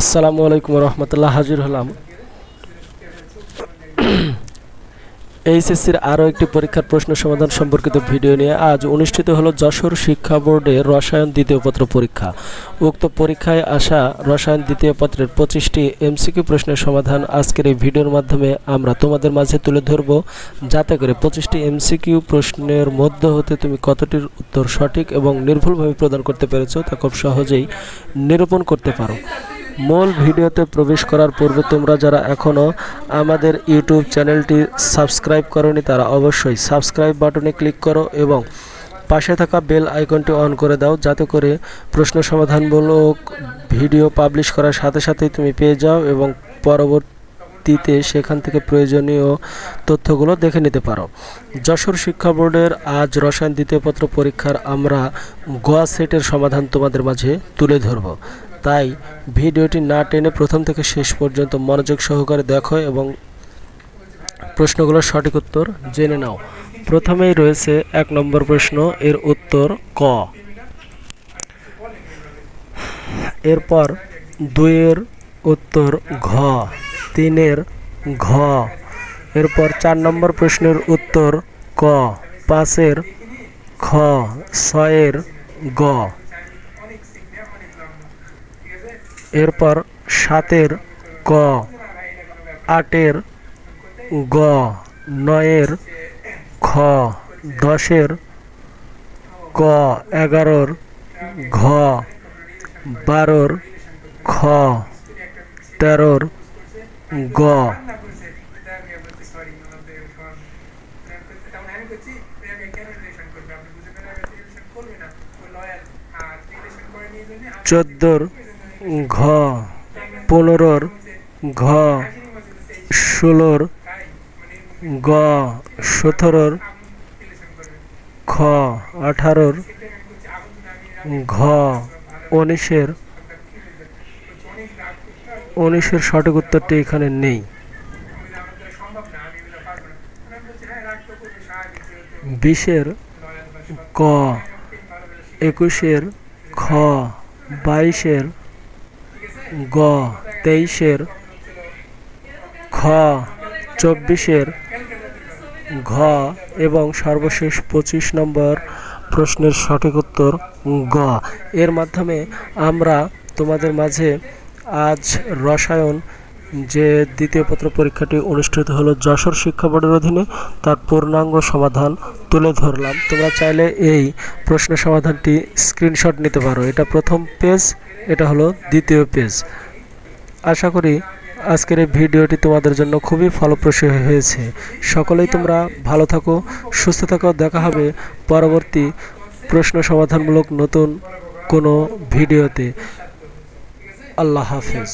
আসসালামু আলাইকুম রহমতুল্লাহ, হাজির হলাম। এইচএসসির আরও একটি পরীক্ষার প্রশ্ন সমাধান সম্পর্কিত ভিডিও নিয়ে আজ অনুষ্ঠিত হলো যশোর শিক্ষা বোর্ডের রসায়ন দ্বিতীয় পত্র পরীক্ষা। উক্ত পরীক্ষায় আসা রসায়ন দ্বিতীয় পত্রের পঁচিশটি এমসিকিউ প্রশ্নের সমাধান আজকের এই ভিডিওর মাধ্যমে আমরা তোমাদের মাঝে তুলে ধরব। যাতে করে পঁচিশটি এমসিকিউ প্রশ্নের মধ্য হতে তুমি কতটির উত্তর সঠিক এবং নির্ভুলভাবে প্রদান করতে পেরেছ তা খুব সহজেই নিরূপণ করতে পারো। মূল ভিডিওতে প্রবেশ করার পূর্বে তোমরা যারা এখনও আমাদের ইউটিউব চ্যানেলটি সাবস্ক্রাইব করনি, তারা অবশ্যই সাবস্ক্রাইব বাটনে ক্লিক করো এবং পাশে থাকা বেল আইকনটি অন করে দাও, যাতে করে প্রশ্ন সমাধানমূলক ভিডিও পাবলিশ করার সাথে সাথেই তুমি পেয়ে যাও এবং পরবর্তীতে সেখান থেকে প্রয়োজনীয় তথ্যগুলো দেখে নিতে পারো। যশোর শিক্ষা বোর্ডের আজ রসায়ন দ্বিতীয় পত্র পরীক্ষার আমরা গোয়া সেটের সমাধান তোমাদের মাঝে তুলে ধরব। তাই ভিডিওটি না টেনে প্রথম থেকে শেষ পর্যন্ত মনোযোগ সহকারে দেখো এবং প্রশ্নগুলোর সঠিক উত্তর জেনে নাও। প্রথমেই রয়েছে এক নম্বর প্রশ্ন, এর উত্তর ক। এরপর দুইয়ের উত্তর ঘ, তিনের ঘ। এরপর চার নম্বর প্রশ্নের উত্তর ক, পাঁচের খ, ছয়ের গ। এরপর সাতের ক আটের গ, নয়ের খ দশের ক, এগারোর ঘ, বারোর খ, তেরোর গ। চোদ্দোর ঘ, পনেরোর ঘ, ষোলোর গ, সতেরোর খ, আঠারোর ঘ, উনিশের উনিশের সঠিক উত্তরটি এখানে নেই। বিশের ক, একুশের খ, বাইশের গ, তেইশের, খ, চব্বিশের, ঘ এবং সর্বশেষ পঁচিশ নম্বর প্রশ্নের সঠিক উত্তর গ। এর মাধ্যমে আমরা তোমাদের মাঝে আজ রসায়ন যে দ্বিতীয় পত্র পরীক্ষাটি অনুষ্ঠিত হলো যশোর শিক্ষা বোর্ডের অধীনে, তার পূর্ণাঙ্গ সমাধান তুলে ধরলাম। তোমরা চাইলে এই প্রশ্নের সমাধানটি স্ক্রিনশট নিতে পারো। এটা প্রথম পেজ এটা হলো দ্বিতীয় পেজ আশা করি আজকের এই ভিডিওটি তোমাদের জন্য খুবই ফলপ্রসূ হয়েছে। সকলেই তোমরা ভালো থাকো, সুস্থ থাকো। দেখা হবে পরবর্তী প্রশ্ন সমাধানমূলক নতুন কোনো ভিডিওতে। আল্লাহ হাফেজ।